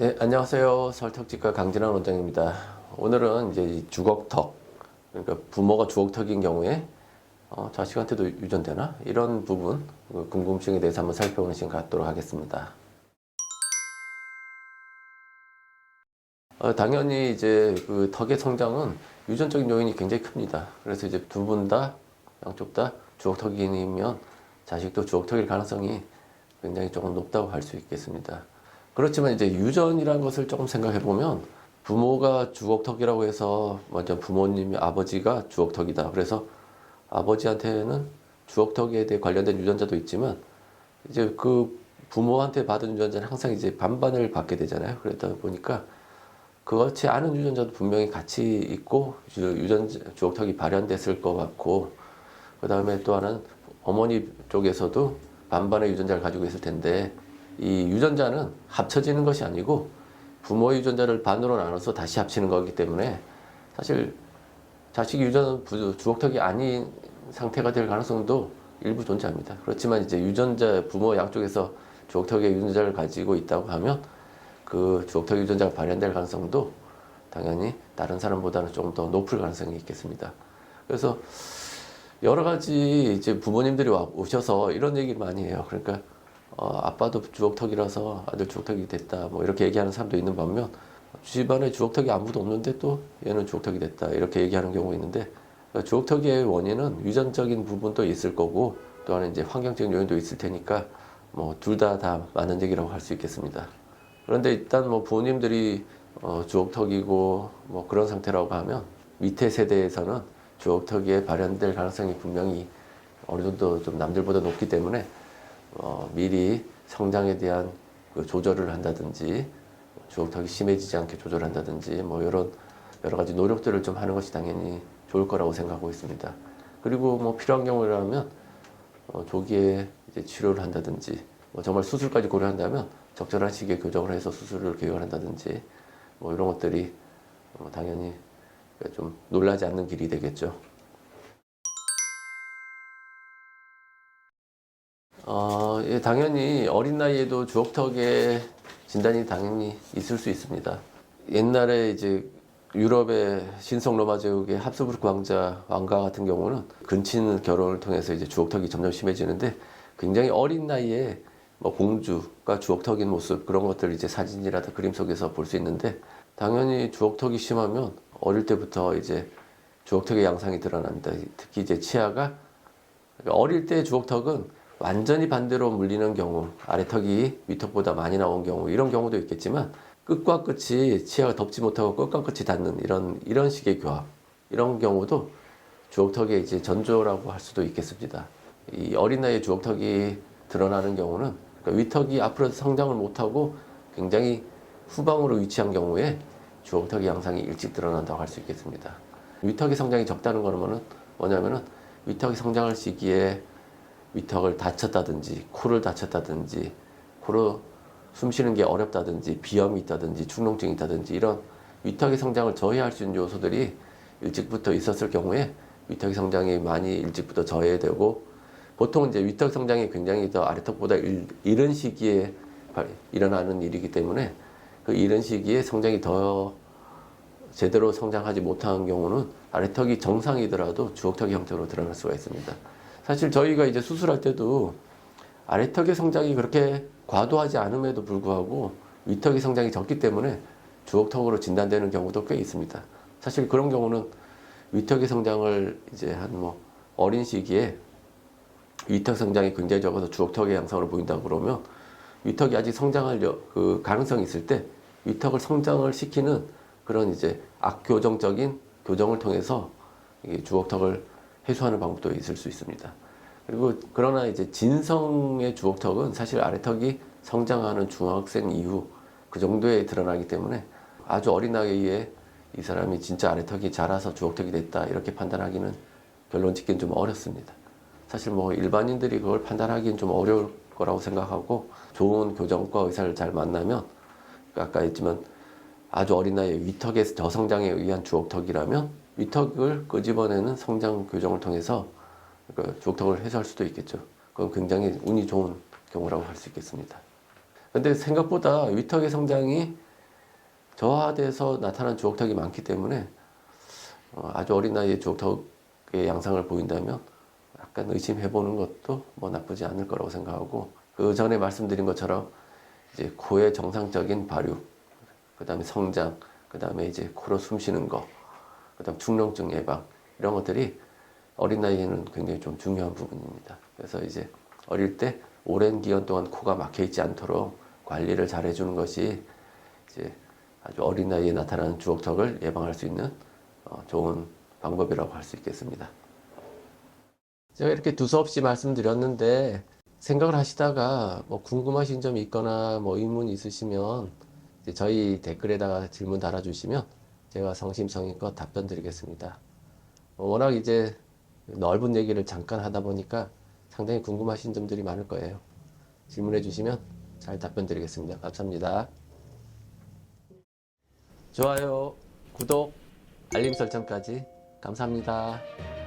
네, 안녕하세요. 설턱지과 강진환 원장입니다. 오늘은 이제 이 주걱턱, 그러니까 부모가 주걱턱인 경우에 어, 자식한테도 유전되나? 이런 부분, 그 궁금증에 대해서 한번 살펴보는 시간 갖도록 하겠습니다. 어, 당연히 이제 그 턱의 성장은 유전적인 요인이 굉장히 큽니다. 그래서 이제 두 분 다, 양쪽 다 주걱턱이면 자식도 주걱턱일 가능성이 굉장히 조금 높다고 할 수 있겠습니다. 그렇지만 이제 유전이라는 것을 조금 생각해 보면 부모가 주걱턱이라고 해서 먼저 부모님이 아버지가 주걱턱이다. 그래서 아버지한테는 주걱턱에 대해 관련된 유전자도 있지만 이제 그 부모한테 받은 유전자는 항상 이제 반반을 받게 되잖아요. 그러다 보니까 그렇지 않은 유전자도 분명히 같이 있고 유전 주걱턱이 발현됐을 것 같고 그 다음에 또 하나는 어머니 쪽에서도 반반의 유전자를 가지고 있을 텐데 이 유전자는 합쳐지는 것이 아니고 부모의 유전자를 반으로 나눠서 다시 합치는 거기 때문에 사실 자식 유전 부- 주걱턱이 아닌 상태가 될 가능성도 일부 존재합니다. 그렇지만 이제 유전자 부모 양쪽에서 주걱턱의 유전자를 가지고 있다고 하면 그 주걱턱 유전자가 발현될 가능성도 당연히 다른 사람보다는 조금 더 높을 가능성이 있겠습니다. 그래서 여러 가지 이제 부모님들이 와- 오셔서 이런 얘기를 많이 해요. 그러니까 어, 아빠도 주걱턱이라서 아들 주걱턱이 됐다. 뭐 이렇게 얘기하는 사람도 있는 반면 집안에 주걱턱이 아무도 없는데 또 얘는 주걱턱이 됐다. 이렇게 얘기하는 경우가 있는데 그러니까 주걱턱의 원인은 유전적인 부분도 있을 거고 또 하나 이제 환경적인 요인도 있을 테니까 뭐둘다다 맞는 얘기라고 할 수 있겠습니다. 그런데 일단 뭐 부모님들이 어, 주걱턱이고 뭐 그런 상태라고 하면 밑에 세대에서는 주걱턱이 발현될 가능성이 분명히 어느 정도 좀 남들보다 높기 때문에 어, 미리 성장에 대한 그 조절을 한다든지 주걱턱이 심해지지 않게 조절한다든지 뭐 이런 여러 가지 노력들을 좀 하는 것이 당연히 좋을 거라고 생각하고 있습니다. 그리고 뭐 필요한 경우라면 어, 조기에 이제 치료를 한다든지 뭐 정말 수술까지 고려한다면 적절한 시기에 교정을 해서 수술을 계획을 한다든지 뭐 이런 것들이 어, 당연히 좀 놀라지 않는 길이 되겠죠. 어, 예, 당연히 어린 나이에도 주걱턱의 진단이 당연히 있을 수 있습니다. 옛날에 이제 유럽의 신성 로마 제국의 합스부르크 왕자 왕가 같은 경우는 근친 결혼을 통해서 이제 주걱턱이 점점 심해지는데 굉장히 어린 나이에 뭐 공주가 주걱턱인 모습 그런 것들 이제 사진이라든 그림 속에서 볼 수 있는데 당연히 주걱턱이 심하면 어릴 때부터 이제 주걱턱의 양상이 드러납니다. 특히 이제 치아가 어릴 때 주걱턱은 완전히 반대로 물리는 경우, 아래턱이 위턱보다 많이 나온 경우, 이런 경우도 있겠지만, 끝과 끝이 치아가 덮지 못하고 끝과 끝이 닿는 이런, 이런 식의 교합, 이런 경우도 주걱턱의 이제 전조라고 할 수도 있겠습니다. 이 어린 나이에 주걱턱이 드러나는 경우는, 그러니까 위턱이 앞으로 성장을 못하고 굉장히 후방으로 위치한 경우에 주걱턱의 양상이 일찍 드러난다고 할 수 있겠습니다. 위턱의 성장이 적다는 거는 뭐냐면은 위턱이 성장할 시기에 위턱을 다쳤다든지 코를 다쳤다든지 코로 숨 쉬는 게 어렵다든지 비염이 있다든지 축농증이 있다든지 이런 위턱의 성장을 저해할 수 있는 요소들이 일찍부터 있었을 경우에 위턱의 성장이 많이 일찍부터 저해되고 보통 이제 위턱 성장이 굉장히 더 아래턱보다 일, 이른 시기에 발- 일어나는 일이기 때문에 그 이른 시기에 성장이 더 제대로 성장하지 못한 경우는 아래턱이 정상이더라도 주걱턱의 형태로 드러날 수가 있습니다. 사실 저희가 이제 수술할 때도 아래턱의 성장이 그렇게 과도하지 않음에도 불구하고 위턱의 성장이 적기 때문에 주걱턱으로 진단되는 경우도 꽤 있습니다. 사실 그런 경우는 위턱의 성장을 이제 한 뭐 어린 시기에 위턱 성장이 굉장히 적어서 주걱턱의 양상으로 보인다 그러면 위턱이 아직 성장할 여- 그 가능성이 있을 때 위턱을 성장을 시키는 그런 이제 악교정적인 교정을 통해서 이 주걱턱을 해소하는 방법도 있을 수 있습니다. 그리고 그러나 이제 진성의 주걱턱은 사실 아래턱이 성장하는 중학생 이후 그 정도에 드러나기 때문에 아주 어린 나이에 이 사람이 진짜 아래턱이 자라서 주걱턱이 됐다 이렇게 판단하기는 결론 짓기는 좀 어렵습니다. 사실 뭐 일반인들이 그걸 판단하기는 좀 어려울 거라고 생각하고 좋은 교정과 의사를 잘 만나면 아까 했지만 아주 어린 나이에 위턱의 저성장에 의한 주걱턱이라면 위턱을 끄집어내는 성장 교정을 통해서 그 주걱턱을 해소할 수도 있겠죠. 그건 굉장히 운이 좋은 경우라고 할 수 있겠습니다. 근데 생각보다 위턱의 성장이 저하돼서 나타난 주걱턱이 많기 때문에 어, 아주 어린 나이에 주걱턱의 양상을 보인다면 약간 의심해보는 것도 뭐 나쁘지 않을 거라고 생각하고 그 전에 말씀드린 것처럼 이제 코의 정상적인 발육, 그 다음에 성장, 그 다음에 이제 코로 숨 쉬는 거, 그 다음 중농증 예방 이런 것들이 어린 나이에는 굉장히 좀 중요한 부분입니다. 그래서 이제 어릴 때 오랜 기간 동안 코가 막혀 있지 않도록 관리를 잘 해주는 것이 이제 아주 어린 나이에 나타나는 주걱턱을 예방할 수 있는 어, 좋은 방법이라고 할 수 있겠습니다. 제가 이렇게 두서없이 말씀드렸는데 생각을 하시다가 뭐 궁금하신 점이 있거나 뭐 의문 있으시면 저희 댓글에다가 질문 달아주시면 제가 성심성의껏 답변 드리겠습니다. 어, 워낙 이제 넓은 얘기를 잠깐 하다 보니까 상당히 궁금하신 점들이 많을 거예요. 질문해 주시면 잘 답변 드리겠습니다. 감사합니다. 좋아요, 구독, 알림 설정까지 감사합니다.